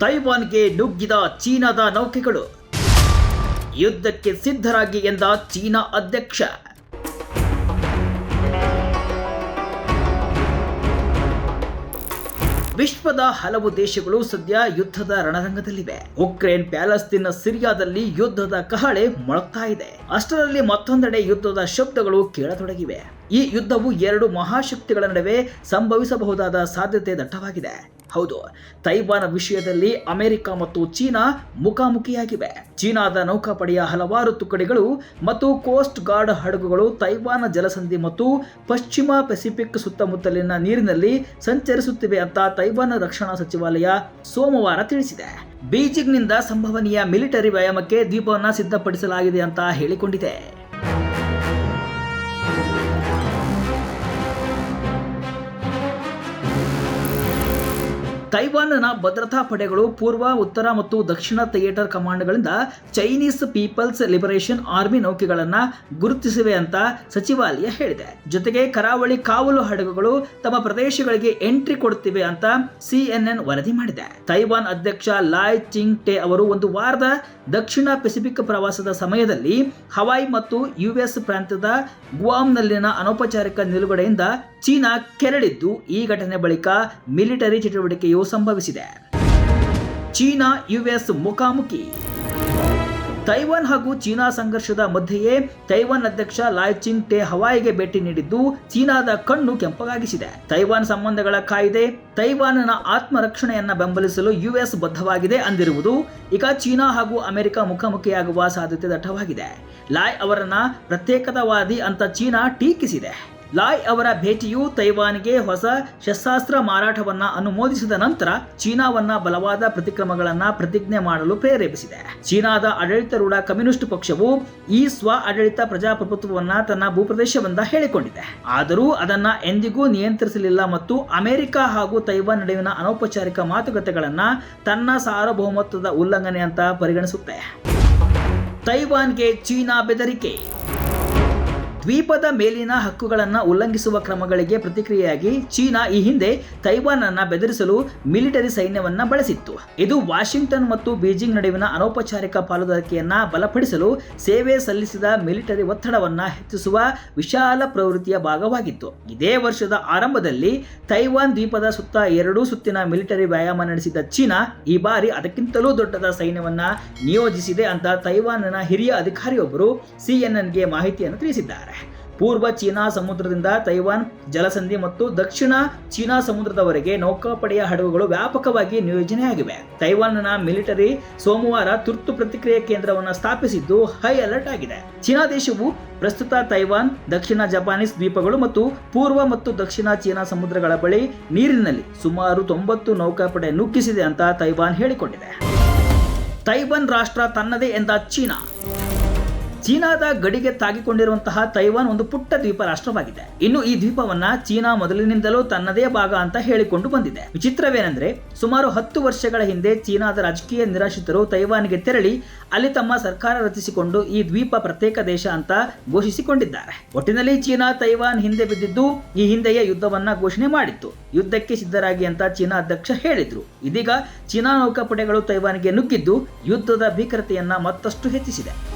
ತೈವಾನ್ಗೆ ನುಗ್ಗಿದ ಚೀನಾದ ನೌಕೆಗಳು ಯುದ್ಧಕ್ಕೆ ಸಿದ್ಧರಾಗಿ ಎಂದ ಚೀನಾ ಅಧ್ಯಕ್ಷ. ವಿಶ್ವದ ಹಲವು ದೇಶಗಳು ಸದ್ಯ ಯುದ್ಧದ ರಣರಂಗದಲ್ಲಿವೆ. ಉಕ್ರೇನ್, ಪ್ಯಾಲೆಸ್ತೀನ್, ಸಿರಿಯಾದಲ್ಲಿ ಯುದ್ಧದ ಕಹಳೆ ಮೊಳಗ್ತಾ ಇದೆ. ಅಷ್ಟರಲ್ಲಿ ಮತ್ತೊಂದೆಡೆ ಯುದ್ಧದ ಶಬ್ದಗಳು ಕೇಳತೊಡಗಿವೆ. ಈ ಯುದ್ಧವು ಎರಡು ಮಹಾಶಕ್ತಿಗಳ ನಡುವೆ ಸಂಭವಿಸಬಹುದಾದ ಸಾಧ್ಯತೆ ದಟ್ಟವಾಗಿದೆ. ಹೌದು, ತೈವಾನ್ ವಿಷಯದಲ್ಲಿ ಅಮೆರಿಕ ಮತ್ತು ಚೀನಾ ಮುಖಾಮುಖಿಯಾಗಿವೆ. ಚೀನಾದ ನೌಕಾಪಡೆಯ ಹಲವಾರು ತುಕಡಿಗಳು ಮತ್ತು ಕೋಸ್ಟ್ ಗಾರ್ಡ್ ಹಡಗುಗಳು ತೈವಾನ್ ಜಲಸಂಧಿ ಮತ್ತು ಪಶ್ಚಿಮ ಪೆಸಿಫಿಕ್ ಸುತ್ತಮುತ್ತಲಿನ ನೀರಿನಲ್ಲಿ ಸಂಚರಿಸುತ್ತಿವೆ ಅಂತ ತೈವಾನ್ ರಕ್ಷಣಾ ಸಚಿವಾಲಯ ಸೋಮವಾರ ತಿಳಿಸಿದೆ. ಬೀಜಿಂಗ್ನಿಂದ ಸಂಭವನೀಯ ಮಿಲಿಟರಿ ವ್ಯಾಯಾಮಕ್ಕೆ ದ್ವೀಪವನ್ನು ಸಿದ್ಧಪಡಿಸಲಾಗಿದೆ ಅಂತ ಹೇಳಿಕೊಂಡಿದೆ. ತೈವಾನ್ನ ಭದ್ರತಾ ಪಡೆಗಳು ಪೂರ್ವ, ಉತ್ತರ ಮತ್ತು ದಕ್ಷಿಣ ಥಿಯೇಟರ್ ಕಮಾಂಡ್ಗಳಿಂದ ಚೈನೀಸ್ ಪೀಪಲ್ಸ್ ಲಿಬರೇಷನ್ ಆರ್ಮಿ ನೌಕೆಗಳನ್ನು ಗುರುತಿಸಿವೆ ಅಂತ ಸಚಿವಾಲಯ ಹೇಳಿದೆ. ಜೊತೆಗೆ ಕರಾವಳಿ ಕಾವಲು ಹಡಗುಗಳು ತಮ್ಮ ಪ್ರದೇಶಗಳಿಗೆ ಎಂಟ್ರಿ ಕೊಡುತ್ತಿವೆ ಅಂತ ಸಿಎನ್ಎನ್ ವರದಿ ಮಾಡಿದೆ. ತೈವಾನ್ ಅಧ್ಯಕ್ಷ ಲಾಯ್ ಚಿಂಗ್ ಟೆ ಅವರು ಒಂದು ವಾರದ ದಕ್ಷಿಣ ಪೆಸಿಫಿಕ್ ಪ್ರವಾಸದ ಸಮಯದಲ್ಲಿ ಹವಾಯ್ ಮತ್ತು ಯುಎಸ್ ಪ್ರಾಂತ್ಯದ ಗುವಾಮ್ನಲ್ಲಿನ ಅನೌಪಚಾರಿಕ ನಿಲುಗಡೆಯಿಂದ ಚೀನಾ ಕೆರಳಿದ್ದು. ಈ ಘಟನೆ ಬಳಿಕ ಮಿಲಿಟರಿ ಚಟುವಟಿಕೆಯು ಸಂಭವಿಸಿದೆ. ಚೀನಾ, ಯುಎಸ್ ಮುಖಾಮುಖಿ. ತೈವಾನ್ ಹಾಗೂ ಚೀನಾ ಸಂಘರ್ಷದ ಮಧ್ಯೆಯೇ ತೈವಾನ್ ಅಧ್ಯಕ್ಷ ಲಾಯ್ ಚಿಂಗ್ ಟೆ ಹವಾಯಿಗೆ ಭೇಟಿ ನೀಡಿದ್ದು, ಚೀನಾದ ಕಣ್ಣು ಕೆಂಪಗಾಗಿಸಿದೆ. ತೈವಾನ್ ಸಂಬಂಧಗಳ ಕಾಯ್ದೆ, ತೈವಾನ್ನ ಆತ್ಮರಕ್ಷಣೆಯನ್ನ ಬೆಂಬಲಿಸಲು ಯುಎಸ್ ಬದ್ಧವಾಗಿದೆ ಅಂದಿರುವುದು ಈಗ ಚೀನಾ ಹಾಗೂ ಅಮೆರಿಕ ಮುಖಾಮುಖಿಯಾಗುವ ಸಾಧ್ಯತೆ ದಟ್ಟವಾಗಿದೆ. ಲಾಯ್ ಅವರನ್ನ ಪ್ರತ್ಯೇಕತಾವಾದಿ ಅಂತ ಚೀನಾ ಟೀಕಿಸಿದೆ. ಲಾಯ್ ಅವರ ಭೇಟಿಯು ತೈವಾನ್ಗೆ ಹೊಸ ಶಸ್ತ್ರಾಸ್ತ್ರ ಮಾರಾಟವನ್ನು ಅನುಮೋದಿಸಿದ ನಂತರ ಚೀನಾವನ್ನ ಬಲವಾದ ಪ್ರತಿಕ್ರಮಗಳನ್ನು ಪ್ರತಿಜ್ಞೆ ಮಾಡಲು ಪ್ರೇರೇಪಿಸಿದೆ. ಚೀನಾದ ಆಡಳಿತಾರೂಢ ಕಮ್ಯುನಿಸ್ಟ್ ಪಕ್ಷವು ಈ ಸ್ವ ಆಡಳಿತ ಪ್ರಜಾಪ್ರಭುತ್ವವನ್ನ ತನ್ನ ಭೂಪ್ರದೇಶವೆಂದ ಹೇಳಿಕೊಂಡಿದೆ. ಆದರೂ ಅದನ್ನ ಎಂದಿಗೂ ನಿಯಂತ್ರಿಸಲಿಲ್ಲ ಮತ್ತು ಅಮೆರಿಕ ಹಾಗೂ ತೈವಾನ್ ನಡುವಿನ ಅನೌಪಚಾರಿಕ ಮಾತುಕತೆಗಳನ್ನು ತನ್ನ ಸಾರ್ವಭೌಮತ್ವದ ಉಲ್ಲಂಘನೆ ಅಂತ ಪರಿಗಣಿಸುತ್ತೆ. ತೈವಾನ್ಗೆ ಚೀನಾ ಬೆದರಿಕೆ. ದ್ವೀಪದ ಮೇಲಿನ ಹಕ್ಕುಗಳನ್ನು ಉಲ್ಲಂಘಿಸುವ ಕ್ರಮಗಳಿಗೆ ಪ್ರತಿಕ್ರಿಯೆಯಾಗಿ ಚೀನಾ ಈ ಹಿಂದೆ ತೈವಾನ್ ಅನ್ನು ಬೆದರಿಸಲು ಮಿಲಿಟರಿ ಸೈನ್ಯವನ್ನ ಬಳಸಿತ್ತು. ಇದು ವಾಷಿಂಗ್ಟನ್ ಮತ್ತು ಬೀಜಿಂಗ್ ನಡುವಿನ ಅನೌಪಚಾರಿಕ ಪಾಲುದಾರಿಕೆಯನ್ನು ಬಲಪಡಿಸಲು ಸೇವೆ ಸಲ್ಲಿಸಿದ ಮಿಲಿಟರಿ ಒತ್ತಡವನ್ನ ಹೆಚ್ಚಿಸುವ ವಿಶಾಲ ಪ್ರವೃತ್ತಿಯ ಭಾಗವಾಗಿತ್ತು. ಇದೇ ವರ್ಷದ ಆರಂಭದಲ್ಲಿ ತೈವಾನ್ ದ್ವೀಪದ ಸುತ್ತ ಎರಡೂ ಸುತ್ತಿನ ಮಿಲಿಟರಿ ವ್ಯಾಯಾಮ ನಡೆಸಿದ ಚೀನಾ ಈ ಬಾರಿ ಅದಕ್ಕಿಂತಲೂ ದೊಡ್ಡದ ಸೈನ್ಯವನ್ನ ನಿಯೋಜಿಸಿದೆ ಅಂತ ತೈವಾನ್ನ ಹಿರಿಯ ಅಧಿಕಾರಿಯೊಬ್ಬರು ಸಿಎನ್ಎನ್ಗೆ ಮಾಹಿತಿಯನ್ನು ತಿಳಿಸಿದ್ದಾರೆ. ಪೂರ್ವ ಚೀನಾ ಸಮುದ್ರದಿಂದ ತೈವಾನ್ ಜಲಸಂಧಿ ಮತ್ತು ದಕ್ಷಿಣ ಚೀನಾ ಸಮುದ್ರದವರೆಗೆ ನೌಕಾಪಡೆಯ ಹಡಗುಗಳು ವ್ಯಾಪಕವಾಗಿ ನಿಯೋಜನೆಯಾಗಿವೆ. ತೈವಾನ್ನ ಮಿಲಿಟರಿ ಸೋಮವಾರ ತುರ್ತು ಪ್ರತಿಕ್ರಿಯೆ ಕೇಂದ್ರವನ್ನು ಸ್ಥಾಪಿಸಿದ್ದು ಹೈ ಅಲರ್ಟ್ ಆಗಿದೆ. ಚೀನಾ ದೇಶವು ಪ್ರಸ್ತುತ ತೈವಾನ್, ದಕ್ಷಿಣ ಜಪಾನೀಸ್ ದ್ವೀಪಗಳು ಮತ್ತು ಪೂರ್ವ ಮತ್ತು ದಕ್ಷಿಣ ಚೀನಾ ಸಮುದ್ರಗಳ ಬಳಿ ನೀರಿನಲ್ಲಿ ಸುಮಾರು ತೊಂಬತ್ತು ನೌಕಾಪಡೆ ನುಗ್ಗಿಸಿದೆ ಅಂತ ತೈವಾನ್ ಹೇಳಿಕೊಂಡಿದೆ. ತೈವಾನ್ ರಾಷ್ಟ್ರ ತನ್ನದೇ ಎಂದ ಚೀನಾ. ಚೀನಾದ ಗಡಿಗೆ ತಾಗಿಕೊಂಡಿರುವಂತಹ ತೈವಾನ್ ಒಂದು ಪುಟ್ಟ ದ್ವೀಪ ರಾಷ್ಟ್ರವಾಗಿದೆ. ಇನ್ನು ಈ ದ್ವೀಪವನ್ನ ಚೀನಾ ಮೊದಲಿನಿಂದಲೂ ತನ್ನದೇ ಭಾಗ ಅಂತ ಹೇಳಿಕೊಂಡು ಬಂದಿದೆ. ವಿಚಿತ್ರವೇನೆಂದ್ರೆ, ಸುಮಾರು ಹತ್ತು ವರ್ಷಗಳ ಹಿಂದೆ ಚೀನಾದ ರಾಜಕೀಯ ನಿರಾಶ್ರಿತರು ತೈವಾನ್ಗೆ ತೆರಳಿ ಅಲ್ಲಿ ತಮ್ಮ ಸರ್ಕಾರ ರಚಿಸಿಕೊಂಡು ಈ ದ್ವೀಪ ಪ್ರತ್ಯೇಕ ದೇಶ ಅಂತ ಘೋಷಿಸಿಕೊಂಡಿದ್ದಾರೆ. ಒಟ್ಟಿನಲ್ಲಿ ಚೀನಾ ತೈವಾನ್ ಹಿಂದೆ ಬಿದ್ದಿದ್ದು ಈ ಹಿಂದೆಯೇ ಯುದ್ಧವನ್ನ ಘೋಷಣೆ ಮಾಡಿತ್ತು. ಯುದ್ಧಕ್ಕೆ ಸಿದ್ಧರಾಗಿ ಅಂತ ಚೀನಾ ಅಧ್ಯಕ್ಷ ಹೇಳಿದ್ರು. ಇದೀಗ ಚೀನಾ ನೌಕಾಪಡೆಗಳು ತೈವಾನ್ಗೆ ನುಗ್ಗಿದ್ದು ಯುದ್ಧದ ಭೀಕರತೆಯನ್ನ ಮತ್ತಷ್ಟು ಹೆಚ್ಚಿಸಿದೆ.